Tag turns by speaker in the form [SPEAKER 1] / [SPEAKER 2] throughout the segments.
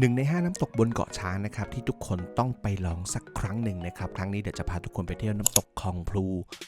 [SPEAKER 1] หนึ่งในห้าน้ำตกบนเกาะช้างนะครับที่ทุกคนต้องไปลองสักครั้งหนึ่งนะครับครั้งนี้เดี๋ยวจะพาทุกคนไปเที่ยวน้ำตกคลองพลู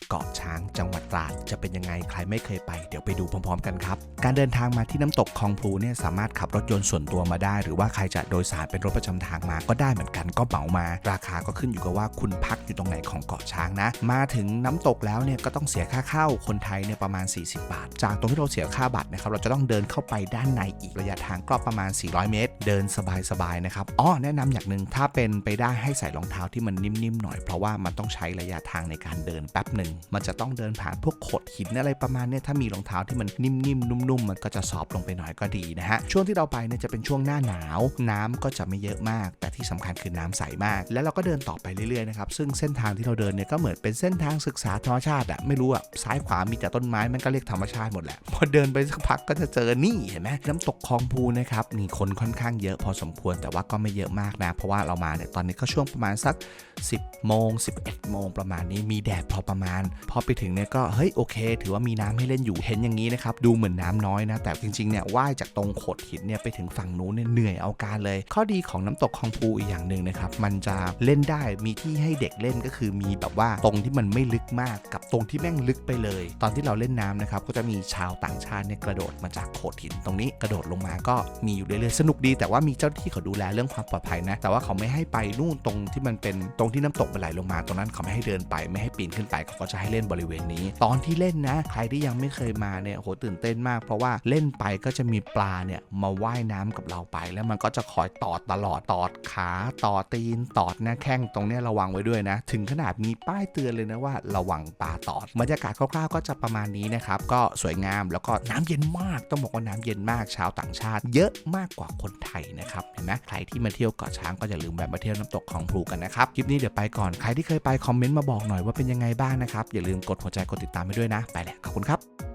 [SPEAKER 1] เกาะช้างจังหวัดตราดจะเป็นยังไงใครไม่เคยไป เดี๋ยวไปดูพร้อมๆ กันครับการเดินทางมาที่น้ำตกคลองพลูเนี่ยสามารถขับรถยนต์ส่วนตัวมาได้ หรือว่าใครจะโดยสารเป็นรถประจำทางมาก็ได้เหมือนกันก็เหมามา ราคาก็ขึ้นอยู่กับว่าคุณพักอยู่ตรงไหนของเกาะช้างนะ มาถึงน้ำตกแล้วเนี่ยก็ต้องเสียค่าเข้าคนไทยเนี่ยประมาณ 40 บาท จากตรงที่เราเสียค่าบัตรนะครับเราจะต้องเดินเข้าไปด้านในอีกระยะทางก็ประมาณ 400 เมตร เดินสบายๆนะครับอ๋อแนะนำอย่างหนึ่งถ้าเป็นไปได้ให้ใส่รองเท้าที่มันนิ่มๆหน่อยเพราะว่ามันต้องใช้ระยะทางในการเดินแป๊บหนึ่งมันจะต้องเดินผ่านพวกโขดหินอะไรประมาณเนี้ยถ้ามีรองเท้าที่มันนิ่มๆนุ่มๆมันก็จะสอบลงไปหน่อยก็ดีนะฮะช่วงที่เราไปเนี่ยจะเป็นช่วงหน้าหนาว น้ำก็จะไม่เยอะมาก แต่ที่สำคัญคือน้ำใสมาก แล้วเราก็เดินต่อไปเรื่อยๆนะครับซึ่งเส้นทางที่เราเดินเนี่ยก็เหมือนเป็นเส้นทางศึกษาธรรมชาติอะไม่รู้อะซ้ายขวามีแต่ต้นไม้มันก็เรียกธรรมชาติหมดแหละพอเดินไปสักพักก็จะเจอนี่เห็นไหมน้ำตกคลองพูนะครับนี่คนค่อนข้างเยอะพอสมควรแต่ว่าก็ไม่เยอะมากนะ เพราะว่าเรามาเนี่ยตอนนี้ก็ช่วงประมาณสัก 10 โมง 11 โมงประมาณนี้มีแดดพอประมาณ พอไปถึงเนี่ยก็เฮ้ยโอเค ถือว่ามีน้ำให้เล่นอยู่เห็นอย่างนี้นะครับดูเหมือนน้ำน้อยนะ แต่จริงๆเนี่ยว่ายจากตรงโขดหินเนี่ยไปถึงฝั่งนู้นเนี่ยเหนื่อยเอาการเลย ข้อดีของน้ำตกคองพูอีกอย่างหนึ่งนะครับมันจะเล่นได้มีที่ให้เด็กเล่นก็คือมีแบบว่าตรงที่มันไม่ลึกมากกับตรงที่แม่งลึกไปเลย ตอนที่เราเล่นน้ำนะครับก็จะมีชาวต่างชาติเนี่ยกระโดดมาจากโขดหินตรงนี้กระโดดลงมาก็มีอยู่เรื่อยๆสนุกดี แต่ว่ามีเจ้าที่เขาดูแลเรื่องความปลอดภัยนะ แต่ว่าเขาไม่ให้ไปนู่นตรงที่มันเป็นตรงที่น้ำตกมันไหลลงมา ตรงนั้นเขาไม่ให้เดินไปไม่ให้ปีนขึ้นไปเขาก็จะให้เล่นบริเวณนี้ ตอนที่เล่นนะ ใครที่ยังไม่เคยมาเนี่ยโหตื่นเต้นมาก เพราะว่าเล่นไปก็จะมีปลาเนี่ยมาว่ายน้ำกับเราไป แล้วมันก็จะคอยตอดตลอดตอดขาตอดตีนตอดหน้าแข้งตรงเนี้ยระวังไว้ด้วยนะ ถึงขนาดมีป้ายเตือนเลยนะว่าระวังปลาตอดบรรยากาศคร่าวๆก็จะประมาณนี้นะครับก็สวยงามแล้วก็น้ำเย็นมากต้องบอกว่าน้ำเย็นมากชาวต่างชาติ เยอะมากกว่าคนไทยนะครับเห็นไหมใครที่มาเที่ยวเกาะช้างก็อย่าลืมแวะมาเที่ยวน้ำตกของพลูกันนะครับคลิปนี้เดี๋ยวไปก่อนใครที่เคยไปคอมเมนต์มาบอกหน่อยว่าเป็นยังไงบ้างนะครับอย่าลืมกดหัวใจกดติดตามไปด้วยนะ ไปแหละขอบคุณครับ